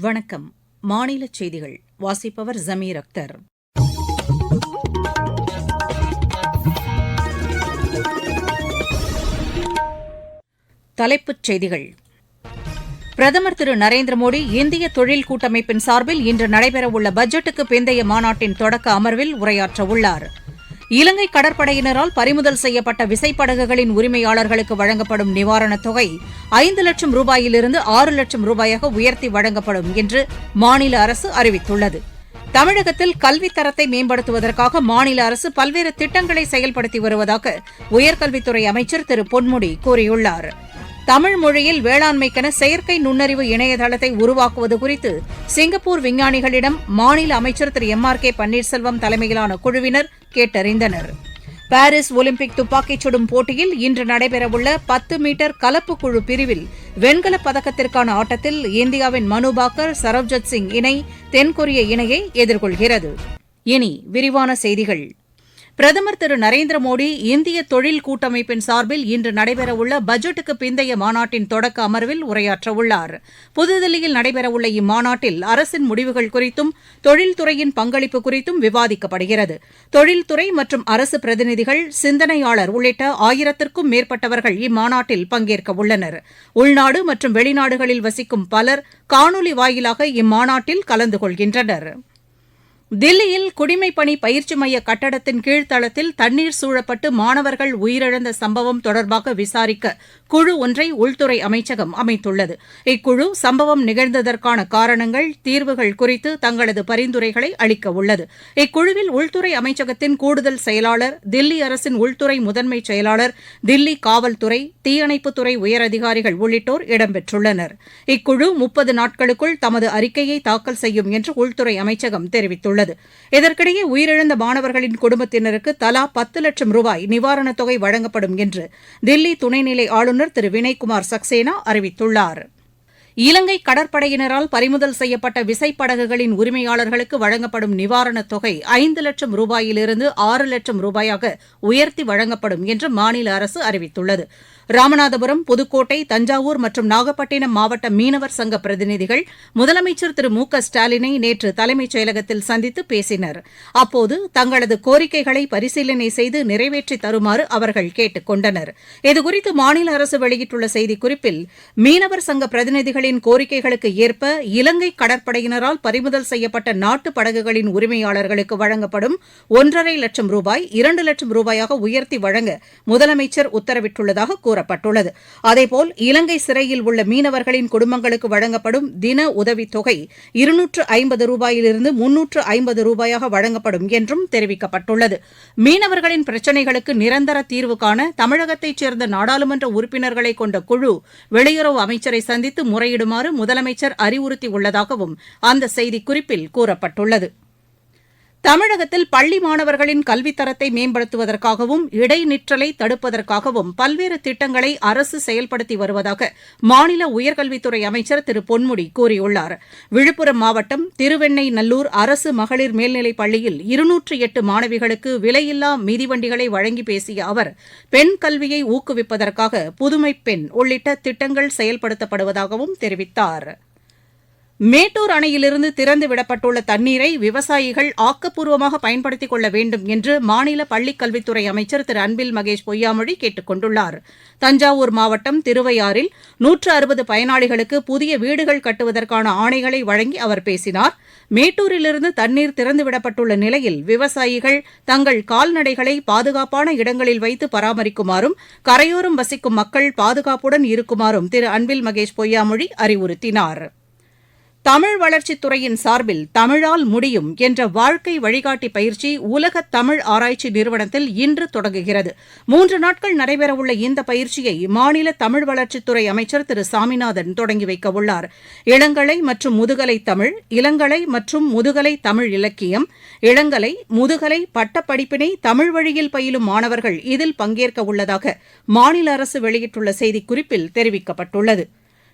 வணக்கம். மாநில செய்திகள். வாசிப்பவர் ஜமீர் அக்தர். தலைப்புச் செய்திகள். பிரதமர் திரு நரேந்திர மோடி இந்திய தொழில் கூட்டமைப்பின் சார்பில் இன்று நடைபெறவுள்ள பட்ஜெட்டுக்கு பிந்தைய மாநாட்டின் தொடக்க அமர்வில் உரையாற்றவுள்ளாா் இலங்கை கடற்படையினரால் பறிமுதல் செய்யப்பட்ட விசைப்படகுகளின் உரிமையாளர்களுக்கு வழங்கப்படும் நிவாரணத் தொகை ஐந்து லட்சம் ரூபாயிலிருந்து ஆறு லட்சம் ரூபாயாக உயர்த்தி வழங்கப்படும் என்று மாநில அரசு அறிவித்துள்ளது. தமிழகத்தில் கல்வித் தரத்தை மேம்படுத்துவதற்காக மாநில அரசு பல்வேறு திட்டங்களை செயல்படுத்தி வருவதாக உயர்கல்வித்துறை அமைச்சர் திரு பொன்முடி கூறியுள்ளார். தமிழ் மொழியில் வேளாண்மைக்கென செயற்கை நுண்ணறிவு இணையதளத்தை உருவாக்குவது குறித்து சிங்கப்பூர் விஞ்ஞானிகளிடம் மாநில அமைச்சர் Thiru. M. R. K. Panneerselvam தலைமையிலான குழுவினர் கேட்டறிந்தனர். பாரிஸ் ஒலிம்பிக் துப்பாக்கிச் சுடும் போட்டியில் இன்று நடைபெறவுள்ள பத்து மீட்டர் கலப்பு குழு பிரிவில் வெண்கலப் பதக்கத்திற்கான ஆட்டத்தில் இந்தியாவின் மனு பாக்கர் சரவ்ஜத் சிங் இணை தென்கொரிய இணையை எதிர்கொள்கிறது. இனி விரிவான செய்திகள். பிரதமர் திரு நரேந்திர மோடி இந்திய தொழில் கூட்டமைப்பின் சார்பில் இன்று நடைபெறவுள்ள பட்ஜெட்டுக்கு பிந்தைய மாநாட்டின் தொடக்க அமர்வில் உரையாற்றவுள்ளார். புதுதில்லியில் நடைபெறவுள்ள இம்மாநாட்டில் அரசின் முடிவுகள் குறித்தும் தொழில்துறையின் பங்களிப்பு குறித்தும் விவாதிக்கப்படுகிறது. தொழில்துறை மற்றும் அரசு பிரதிநிதிகள் சிந்தனையாளர் உள்ளிட்ட ஆயிரத்திற்கும் மேற்பட்டவர்கள் இம்மாநாட்டில் பங்கேற்க உள்ளனர். உள்நாடு மற்றும் வெளிநாடுகளில் வசிக்கும் பலர் காணொலி வாயிலாக இம்மாநாட்டில் கலந்து கொள்கின்றனர். தில்லியில் குடிமைப்பணி பயிற்சி மைய கட்டடத்தின் கீழ்த்தளத்தில் தண்ணீர் சூழப்பட்டு மாணவர்கள் உயிரிழந்த சம்பவம் தொடர்பாக விசாரிக்க குழு ஒன்றை உள்துறை அமைச்சகம் அமைத்துள்ளது. இக்குழு சம்பவம் நிகழ்ந்ததற்கான காரணங்கள் தீர்வுகள் குறித்து தங்களது பரிந்துரைகளை அளிக்க உள்ளது. இக்குழுவில் உள்துறை அமைச்சகத்தின் கூடுதல் செயலாளர் தில்லி அரசின் உள்துறை முதன்மை செயலாளர் தில்லி காவல்துறை தீயணைப்புத்துறை உயரதிகாரிகள் உள்ளிட்டோர் இடம்பெற்றுள்ளனர். இக்குழு முப்பது நாட்களுக்குள் தமது அறிக்கையை தாக்கல் செய்யும் என்று உள்துறை அமைச்சகம் தெரிவித்துள்ளது. இதற்கிடையே உயிரிழந்த மாணவர்களின் குடும்பத்தினருக்கு தலா பத்து லட்சம் ரூபாய் நிவாரணத் தொகை வழங்கப்படும் என்று தில்லி துணைநிலை ஆளுநர் திரு வினய்குமார் சக்சேனா அறிவித்துள்ளார். இலங்கை கடற்படையினரால் பறிமுதல் செய்யப்பட்ட விசைப்படகுகளின் உரிமையாளர்களுக்கு வழங்கப்படும் நிவாரணத் தொகை ஐந்து லட்சம் ரூபாயிலிருந்து ஆறு லட்சம் ரூபாயாக உயர்த்தி வழங்கப்படும் என்று மாநில அரசு அறிவித்துள்ளது. ராமநாதபுரம் புதுக்கோட்டை தஞ்சாவூர் மற்றும் நாகப்பட்டினம் மாவட்ட மீனவர் சங்க பிரதிநிதிகள் முதலமைச்சர் திரு மு க ஸ்டாலினை நேற்று தலைமைச் செயலகத்தில் சந்தித்து பேசினர். அப்போது தங்களது கோரிக்கைகளை பரிசீலனை செய்து நிறைவேற்றி தருமாறு அவர்கள் கேட்டுக் கொண்டனர். இதுகுறித்து மாநில அரசு வெளியிட்டுள்ள செய்திக்குறிப்பில் மீனவர் சங்க பிரதிநிதிகள் பிரதிநிதிகளின் கோரிக்கைகளுக்கு ஏற்ப இலங்கை கடற்படையினரால் பறிமுதல் செய்யப்பட்ட நாட்டு படகுகளின் உரிமையாளர்களுக்கு வழங்கப்படும் ஒன்றரை லட்சம் ரூபாய் இரண்டு லட்சம் ரூபாயாக உயர்த்தி வழங்க முதலமைச்சர் உத்தரவிட்டுள்ளதாக கூறப்பட்டுள்ளது. அதேபோல் இலங்கை சிறையில் உள்ள மீனவர்களின் குடும்பங்களுக்கு வழங்கப்படும் தின உதவித்தொகை இருநூற்று ஐம்பது ரூபாயிலிருந்து முன்னூற்று ஐம்பது ரூபாயாக வழங்கப்படும் என்றும் தெரிவிக்கப்பட்டுள்ளது. மீனவர்களின் பிரச்சினைகளுக்கு நிரந்தர தீர்வு காண தமிழகத்தைச் சேர்ந்த நாடாளுமன்ற உறுப்பினர்களை கொண்ட குழு வெளியுறவு அமைச்சரை சந்தித்து முறையிடுமாறு முதலமைச்சர் அறிவுறுத்தியுள்ளதாகவும் அந்த செய்திக்குறிப்பில் கூறப்பட்டுள்ளது. தமிழகத்தில் பள்ளி மாணவர்களின் கல்வித்தரத்தை மேம்படுத்துவதற்காகவும் இடைநிற்றலை தடுப்பதற்காகவும் பல்வேறு திட்டங்களை அரசு செயல்படுத்தி வருவதாக மாநில உயர்கல்வித்துறை அமைச்சர் திரு பொன்முடி கூறியுள்ளார். விழுப்புரம் மாவட்டம் திருவெண்ணெய்நல்லூர் அரசு மகளிர் மேல்நிலைப் பள்ளியில் இருநூற்று எட்டு மாணவிகளுக்கு விலையில்லா மிதிவண்டிகளை வழங்கி பேசிய அவர் பெண் கல்வியை ஊக்குவிப்பதற்காக புதுமை பெண் உள்ளிட்ட திட்டங்கள் செயல்படுத்தப்படுவதாகவும் தெரிவித்தாா் மேட்டூர் அணையிலிருந்து திறந்து விடப்பட்டுள்ள தண்ணீரை விவசாயிகள் ஆக்கப்பூர்வமாக பயன்படுத்திக் கொள்ள வேண்டும் என்று மாநில பள்ளிக் கல்வித்துறை அமைச்சர் திரு அன்பில் மகேஷ் பொய்யாமொழி கேட்டுக் கொண்டுள்ளார். தஞ்சாவூர் மாவட்டம் திருவையாறில் நூற்று அறுபது பயனாளிகளுக்கு புதிய வீடுகள் கட்டுவதற்கான ஆணைகளை வழங்கி அவர் பேசினார். மேட்டூரிலிருந்து தண்ணீர் திறந்துவிடப்பட்டுள்ள நிலையில் விவசாயிகள் தங்கள் கால்நடைகளை பாதுகாப்பான இடங்களில் வைத்து பராமரிக்குமாறும் கரையோரம் வசிக்கும் மக்கள் பாதுகாப்புடன் இருக்குமாறும் திரு அன்பில் மகேஷ் பொய்யாமொழி அறிவுறுத்தினாா் தமிழ் வளர்ச்சித் துறையின் சார்பில் தமிழால் முடியும் என்ற வாழ்க்கை வழிகாட்டி பயிற்சி உலக தமிழ் ஆராய்ச்சி நிறுவனத்தில் இன்று தொடங்குகிறது. மூன்று நாட்கள் நடைபெறவுள்ள இந்த பயிற்சியை மாநில தமிழ் வளர்ச்சித்துறை அமைச்சர் திரு சாமிநாதன் தொடங்கி வைக்கவுள்ளார் இளங்கலை மற்றும் முதுகலை தமிழ் இளங்கலை மற்றும் முதுகலை தமிழ் இலக்கியம் இளங்கலை முதுகலை பட்டப்படிப்பினை தமிழ் வழியில் பயிலும் மாணவர்கள் இதில் பங்கேற்க உள்ளதாக மாநில அரசு வெளியிட்டுள்ள செய்திக்குறிப்பில் தெரிவிக்கப்பட்டுள்ளது.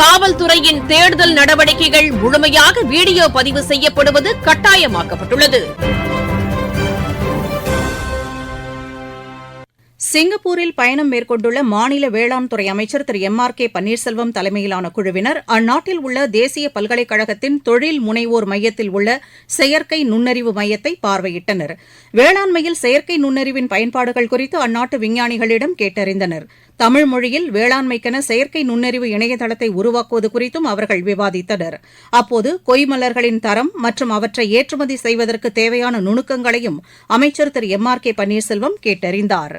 காவல்துறையின் தேடுதல் நடவடிக்கைகள் முழுமையாக வீடியோ பதிவு செய்யப்படுவது கட்டாயமாக்கப்பட்டுள்ளது. சிங்கப்பூரில் பயணம் மேற்கொண்டுள்ள மாநில வேளாண் துறை அமைச்சர் Thiru. M. R. K. Panneerselvam தலைமையிலான குழுவினர் அந்நாட்டில் உள்ள தேசிய பல்கலைக்கழகத்தின் தொழில் முனைவோர் மையத்தில் உள்ள செயற்கை நுண்ணறிவு மையத்தை பார்வையிட்டனர். வேளாண்மையில் செயற்கை நுண்ணறிவின் பயன்பாடுகள் குறித்து அந்நாட்டு விஞ்ஞானிகளிடம் கேட்டறிந்தனர். தமிழ் மொழியில் வேளாண்மைக்கென செயற்கை நுண்ணறிவு இணையதளத்தை உருவாக்குவது குறித்தும் அவர்கள் விவாதித்தனர். அப்போது கொய்மலர்களின் தரம் மற்றும் அவற்றை ஏற்றுமதி செய்வதற்கு தேவையான நுணுக்கங்களையும் அமைச்சர் Thiru. M. R. K. Panneerselvam கேட்டறிந்தார்.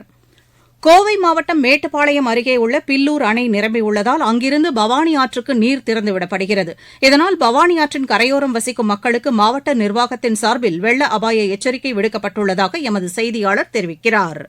கோவை மாவட்டம் மேட்டுப்பாளையம் அருகே உள்ள பில்லூர் அணை நிரம்பியுள்ளதால் அங்கிருந்து பவானி ஆற்றுக்கு நீர் திறந்துவிடப்படுகிறது இதனால் பவானி ஆற்றின் கரையோரம் வசிக்கும் மக்களுக்கு மாவட்ட நிர்வாகத்தின் சார்பில் வெள்ள அபாய எச்சரிக்கை விடுக்கப்பட்டுள்ளதாக எமது செய்தியாளர் தெரிவிக்கிறார்.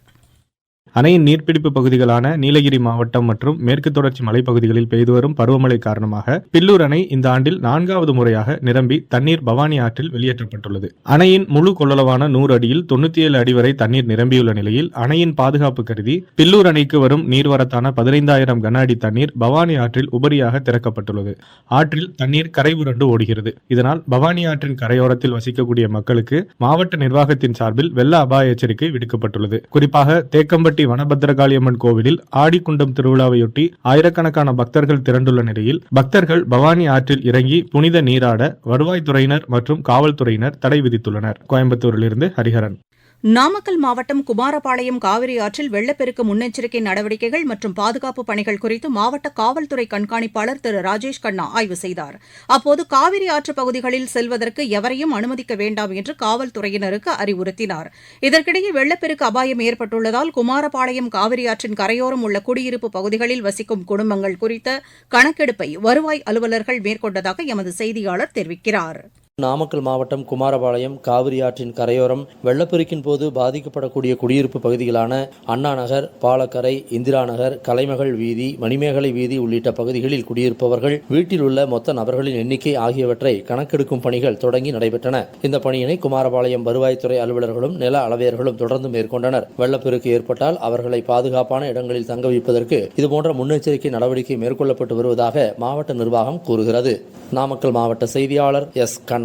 அணையின் நீர்பிடிப்பு பகுதிகளான நீலகிரி மாவட்டம் மற்றும் மேற்கு தொடர்ச்சி மலைப்பகுதிகளில் பெய்து வரும் பருவமழை காரணமாக பில்லூர் அணை இந்த ஆண்டில் நான்காவது முறையாக நிரம்பி தண்ணீர் பவானி ஆற்றில் வெளியேற்றப்பட்டுள்ளது. அணையின் முழு கொள்ளளவான நூறு அடியில் தொண்ணூத்தி ஏழு அடி வரை தண்ணீர் நிரம்பியுள்ள நிலையில் அணையின் பாதுகாப்பு கருதி பில்லூர் அணைக்கு வரும் நீர்வரத்தான பதினைந்தாயிரம் கன அடி தண்ணீர் பவானி ஆற்றில் உபரியாக திறக்கப்பட்டுள்ளது. ஆற்றில் தண்ணீர் கரை உரண்டு ஓடுகிறது. இதனால் பவானி ஆற்றின் கரையோரத்தில் வசிக்கக்கூடிய மக்களுக்கு மாவட்ட நிர்வாகத்தின் சார்பில் வெள்ள அபாய எச்சரிக்கை விடுக்கப்பட்டுள்ளது. குறிப்பாக தேக்கம்பட்டி வனபத்திரகாளியம்மன் கோவிலில் ஆடிக்குண்டம் திருவிழாவையொட்டி ஆயிரக்கணக்கான பக்தர்கள் திரண்டுள்ள நிலையில் பக்தர்கள் பவானி ஆற்றில் இறங்கி புனித நீராட வருவாய்த்துறையினர் மற்றும் காவல்துறையினர் தடை விதித்துள்ளனர். கோயம்புத்தூரிலிருந்து ஹரிஹரன். நாமக்கல் மாவட்டம் குமாரபாளையம் காவிரி ஆற்றில் வெள்ளப்பெருக்கு முன்னெச்சரிக்கை நடவடிக்கைகள் மற்றும் பாதுகாப்பு பணிகள் குறித்து மாவட்ட காவல்துறை கண்காணிப்பாளர் திரு ராஜேஷ் கண்ணா ஆய்வு செய்தார். அப்போது காவிரி ஆற்று பகுதிகளில் செல்வதற்கு எவரையும் அனுமதிக்க வேண்டாம் என்று காவல்துறையினருக்கு அறிவுறுத்தினார். இதற்கிடையே வெள்ளப்பெருக்கு அபாயம் ஏற்பட்டுள்ளதால் குமாரபாளையம் காவிரி ஆற்றின் கரையோரம் உள்ள குடியிருப்பு பகுதிகளில் வசிக்கும் குடும்பங்கள் குறித்த கணக்கெடுப்பை வருவாய் அலுவலர்கள் மேற்கொண்டதாக எமது செய்தியாளர் தெரிவிக்கிறார். நாமக்கல் மாவட்டம் குமாரபாளையம் காவிரி ஆற்றின் கரையோரம் வெள்ளப்பெருக்கின் போது பாதிக்கப்படக்கூடிய குடியிருப்பு பகுதிகளான அண்ணா நகர் பாலக்கரை இந்திரா நகர் கலைமகள் வீதி மணிமேகலை வீதி உள்ளிட்ட பகுதிகளில் குடியிருப்பவர்கள் வீட்டில் உள்ள மொத்த நபர்களின் எண்ணிக்கை ஆகியவற்றை கணக்கெடுக்கும் பணிகள் தொடங்கி நடைபெற்றன. இந்த பணியினை குமாரபாளையம் வருவாய்த்துறை அலுவலர்களும் நில அளவையர்களும் தொடர்ந்து மேற்கொண்டனர். வெள்ளப்பெருக்கு ஏற்பட்டால் அவர்களை பாதுகாப்பான இடங்களில் தங்க வைப்பதற்கு இதுபோன்ற முன்னெச்சரிக்கை நடவடிக்கை மேற்கொள்ளப்பட்டு வருவதாக மாவட்ட நிர்வாகம் கூறுகிறது. நாமக்கல் மாவட்ட செய்தியாளர் எஸ். கண்ணன்.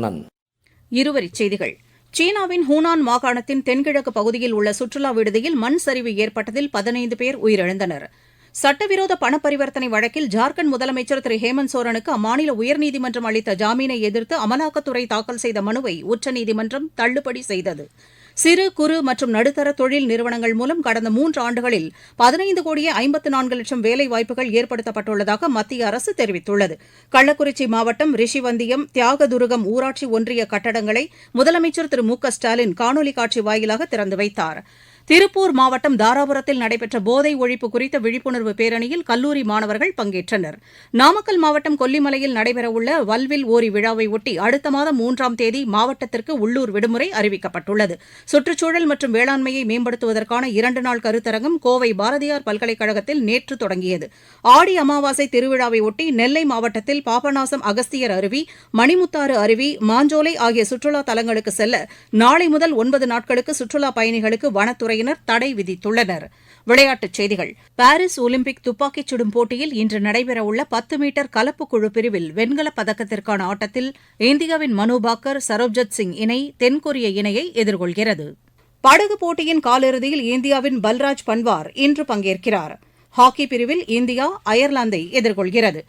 இருவரிச் செய்திகள். சீனாவின் ஹூனான் மாகாணத்தின் தென்கிழக்கு பகுதியில் உள்ள சுற்றுலா விடுதியில் மண் சரிவு ஏற்பட்டதில் பதினைந்து பேர் உயிரிழந்தனர். சட்டவிரோத பணப்பரிவர்த்தனை வழக்கில் ஜார்க்கண்ட் முதலமைச்சர் திரு ஹேமந்த் சோரனுக்கு அம்மாநில உயர்நீதிமன்றம் அளித்த ஜாமீனை எதிர்த்து அமலாக்கத்துறை தாக்கல் செய்த மனுவை உச்சநீதிமன்றம் தள்ளுபடி செய்தது. சிறு குறு மற்றும் நடுத்தர தொழில் நிறுவனங்கள் மூலம் கடந்த மூன்று ஆண்டுகளில் பதினைந்து கோடியே ஐம்பத்து நான்கு லட்சம் வேலை வாய்ப்புகள் ஏற்படுத்தப்பட்டுள்ளதாக மத்திய அரசு தெரிவித்துள்ளது. கள்ளக்குறிச்சி மாவட்டம் ரிஷிவந்தியம் தியாகதுருகம் ஊராட்சி ஒன்றிய கட்டடங்களை முதலமைச்சர் திரு மு க ஸ்டாலின் காணொலி காட்சி வாயிலாக திறந்து வைத்தார். திருப்பூர் மாவட்டம் தாராபுரத்தில் நடைபெற்ற போதை ஒழிப்பு குறித்த விழிப்புணர்வு பேரணியில் கல்லூரி மாணவர்கள் பங்கேற்றனர். நாமக்கல் மாவட்டம் கொல்லிமலையில் நடைபெறவுள்ள வல்வில் ஓரி விழாவையொட்டி அடுத்த மாதம் மூன்றாம் தேதி மாவட்டத்திற்கு உள்ளூர் விடுமுறை அறிவிக்கப்பட்டுள்ளது. சுற்றுச்சூழல் மற்றும் வேளாண்மையை மேம்படுத்துவதற்கான இரண்டு நாள் கருத்தரங்கம் கோவை பாரதியார் பல்கலைக்கழகத்தில் நேற்று தொடங்கியது. ஆடி அமாவாசை திருவிழாவை ஒட்டி நெல்லை மாவட்டத்தில் பாபநாசம் அகஸ்தியர் அருவி மணிமுத்தாறு அருவி மாஞ்சோலை ஆகிய சுற்றுலா தலங்களுக்கு செல்ல நாளை முதல் ஒன்பது நாட்களுக்கு சுற்றுலா பயணிகளுக்கு வனத்துறை துறையினர் தடை விதித்துள்ளனர். விளையாட்டுச் செய்திகள். பாரிஸ் ஒலிம்பிக் துப்பாக்கிச் சுடும் போட்டியில் இன்று நடைபெறவுள்ள பத்து மீட்டர் கலப்பு குழு பிரிவில் வெண்கலப் பதக்கத்திற்கான ஆட்டத்தில் இந்தியாவின் மனு பாக்கர் சரோப்ஜத் சிங் இணை தென்கொரிய இணையை எதிர்கொள்கிறது. படகு போட்டியின் காலிறுதியில் இந்தியாவின் பல்ராஜ் பன்வார் இன்று பங்கேற்கிறார். ஹாக்கி பிரிவில் இந்தியா அயர்லாந்தை எதிர்கொள்கிறது.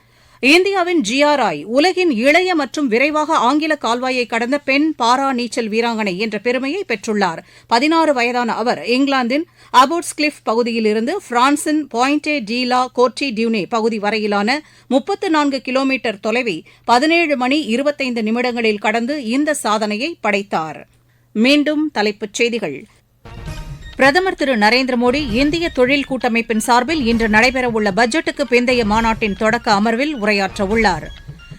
இந்தியாவின் ஜியா ராய் உலகின் இளைய மற்றும் விரைவாக ஆங்கில கால்வாயை கடந்த பெண் பாரா நீச்சல் வீராங்கனை என்ற பெருமையை பெற்றுள்ளார். பதினாறு வயதான அவர் இங்கிலாந்தின் அபோட்ஸ்கிளிஃப் பகுதியிலிருந்து பிரான்சின் பாயிண்டே டீலா கோர்டி டியூனே பகுதி வரையிலான முப்பத்து நான்கு கிலோமீட்டர் தொலைவை பதினேழு மணி இருபத்தைந்து நிமிடங்களில் கடந்து இந்த சாதனையை படைத்தார். மீண்டும் தலைப்புச் செய்திகள். பிரதமர் திரு நரேந்திர மோடி இந்திய தொழில் கூட்டமைப்பின் சார்பில் இன்று நடைபெறவுள்ள பட்ஜெட்டுக்கு பிந்தைய மாநாட்டின் தொடக்க அமர்வில் உரையாற்றவுள்ளார்.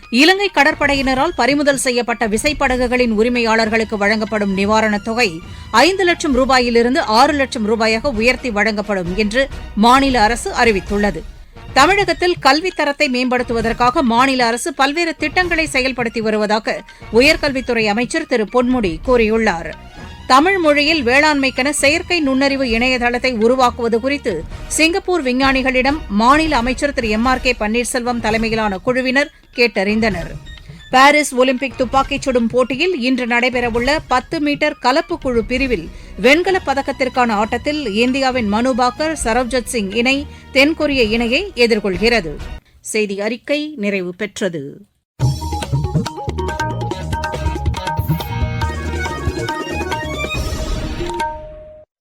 இலங்கை கடற்படையினரால் பறிமுதல் செய்யப்பட்ட விசைப்படகுகளின் உரிமையாளர்களுக்கு வழங்கப்படும் நிவாரணத் தொகை ஐந்து லட்சம் ரூபாயிலிருந்து ஆறு லட்சம் ரூபாயாக உயர்த்தி வழங்கப்படும் என்று மாநில அரசு அறிவித்துள்ளது. தமிழகத்தில் கல்வித் தரத்தை மேம்படுத்துவதற்காக மாநில அரசு பல்வேறு திட்டங்களை செயல்படுத்தி வருவதாக உயர்கல்வித்துறை அமைச்சர் திரு பொன்முடி கூறியுள்ளார். தமிழ் மொழியில் வேளாண்மைக்கென செயற்கை நுண்ணறிவு இணையதளத்தை உருவாக்குவது குறித்து சிங்கப்பூர் விஞ்ஞானிகளிடம் மாநில அமைச்சர் Thiru. M. R. K. Panneerselvam தலைமையிலான குழுவினர் கேட்டறிந்தனர். பாரிஸ் ஒலிம்பிக் துப்பாக்கிச் சுடும் போட்டியில் இன்று நடைபெறவுள்ள பத்து மீட்டர் கலப்பு குழு பிரிவில் வெண்கலப் பதக்கத்திற்கான ஆட்டத்தில் இந்தியாவின் மனு பாக்கர் சரவ்ஜத் சிங் இணை தென்கொரிய இணையை எதிர்கொள்கிறது. செய்தி அறிக்கை நிறைவு பெற்றது.